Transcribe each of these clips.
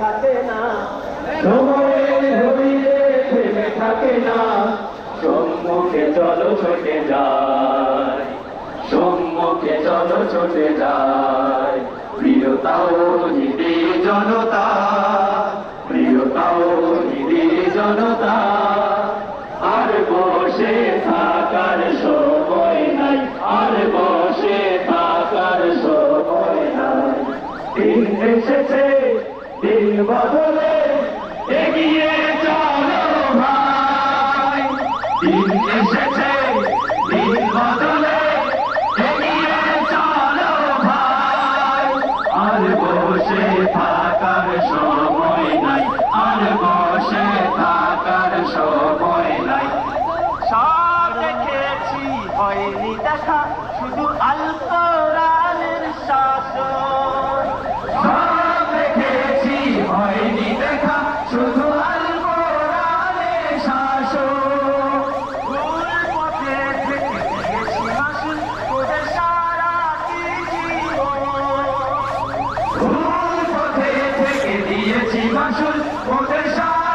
থাকে না সময়ের ঘড়িতে থেমে থাকে না সম্মুখে চলো ছুটে যায় সম্মুখে চলো ছুটে যায়। প্রিয়তাও নিধি জনতা, প্রিয়তাও নিধি জনতা। আর বসে থাকার সময় নাই, আর বসে থাকার সময় নাই। দিন এসেছে, দিন বদলে, এগিয়ে চলো ভাই। দিন এসেছে বসে থাকার সময় নাই। আর বসে থাকার সময় নাই। সব দেখেছি, হয়নি দেখা, শুধু আল থেকে দিয়েছি মাসুল ওদের সারাটি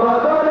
বদলে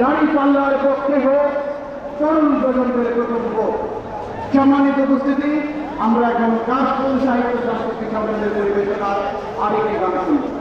দাড়ি পাল্লার পক্ষে হোক তরুণ প্রজন্মের ভোট সম্মানিত উপস্থিতি, আমরা এখন কাশফুল সাহিত্য সাংস্কৃতিক সম্মেলনের পরিবেশনার আরেকটি গান শুনব।